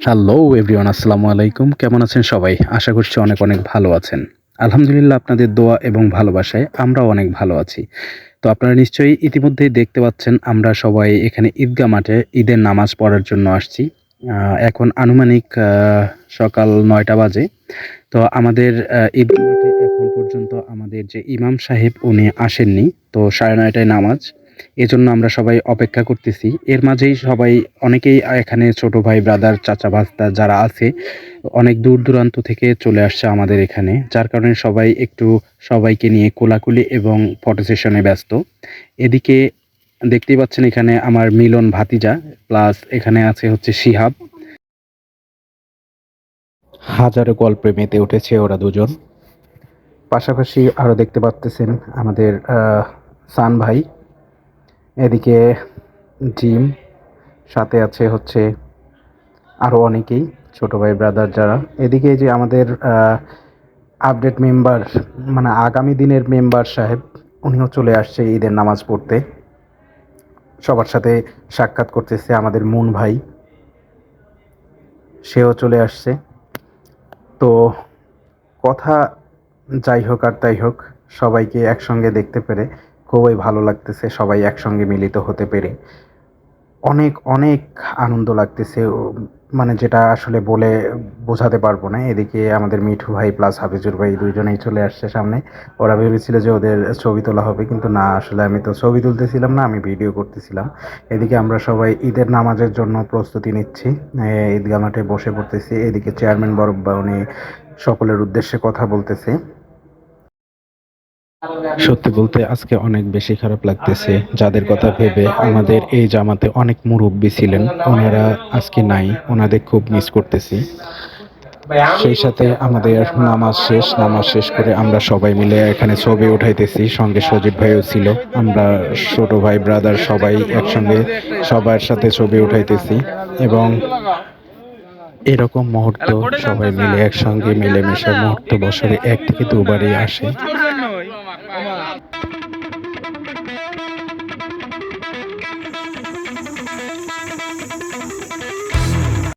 Hello everyone আসসালামু আলাইকুম। কেমন আছেন সবাই? আশা করছি অনেক অনেক ভালো আছেন। আলহামদুলিল্লাহ আপনাদের দোয়া এবং ভালোবাসায় আমরাও অনেক ভালো আছি। তো আপনারা নিশ্চয়ই ইতিমধ্যেই দেখতে পাচ্ছেন আমরা সবাই এখানে ঈদগাহ মাঠে ঈদের নামাজ পড়ার জন্য আসছি। এখন আনুমানিক সকাল নয়টা বাজে। তো আমাদের আহ, ঈদগাহ মাঠে এখন পর্যন্ত আমাদের যে ইমাম সাহেব উনি আসেননি। তো সাড়ে নয়টায় নামাজ। এজন্য আমরা সবাই অপেক্ষা করতেছি। এর মাঝেই সবাই, অনেকেই এখানে ছোট ভাই ব্রাদার চাচা, ভাস্তা যারা আছে, অনেক দূর দূরান্ত থেকে চলে আসছে আমাদের এখানে, যার কারণে সবাই একটু সবাইকে নিয়ে কোলাকুলি এবং ফটো সেশনে ব্যস্ত। এদিকে দেখতেই পাচ্ছেন এখানে আমার মিলন ভাতিজা প্লাস এখানে আছে হচ্ছে শিহাব। হাজারো গল্পে মেতে উঠেছে ওরা দুজন। পাশাপাশি আরও দেখতে পাচ্তেছেন আমাদের সান ভাই। এদিকে জিম, সাথে আছে হচ্ছে আরও অনেকেই, ছোট ভাই ব্রাদার যারা। এদিকে যে আমাদের আপডেট মেম্বার মানে আগামী দিনের মেম্বার সাহেব, উনিও চলে আসছে ঈদের নামাজ পড়তে। সবার সাথে সাক্ষাৎ করতেছে আমাদের মুন ভাই। সেও চলে আসছে। তো কথা যাই হোক আর তাই হোক, সবাইকে একসঙ্গে দেখতে পেরে খুবই ভালো লাগতেছে, সবাই একসঙ্গে মিলিত হতে পেরে। অনেক অনেক আনন্দ লাগতেছে মানে যেটা আসলে বলে বোঝাতে পারব না। এদিকে আমাদের মিঠু ভাই প্লাস হাফিজুর ভাই দুইজনেই চলে আসছে সামনে। ওরা ভেবেছিল যে ওদের ছবি তোলা হবে, কিন্তু না, আসলে আমি তো ছবি তুলতেছিলাম না, আমি ভিডিও করতেছিলাম। এদিকে আমরা সবাই ঈদের নামাজের জন্য প্রস্তুতি নিচ্ছি। ঈদগাহ মাঠে বসে পড়তেছি। এদিকে চেয়ারম্যান বরব্বা উনি সকলের উদ্দেশ্যে কথা বলতেছে। সত্যি বলতে আজকে অনেক বেশি খারাপ লাগতেছে। যাদের কথা ভেবে আমাদের এই জামাতে অনেক মুরব্বী ছিলেন, ওনারা আজকে নাই, ওনাদের খুব মিস করতেছি। সেই সাথে আমাদের নামাজ শেষ নামাজ শেষ করে আমরা সবাই মিলে এখানে ছবি উঠাইতেছি। সঙ্গে সজীব ভাইও ছিল, আমরা ছোট ভাই ব্রাদার সবাই একসঙ্গে সবার সাথে ছবি উঠাইতেছি এবং এরকম মুহূর্ত সবাই মিলে একসঙ্গে মিলেমিশে মুহূর্ত বছরে এক থেকে দুবারই আসে।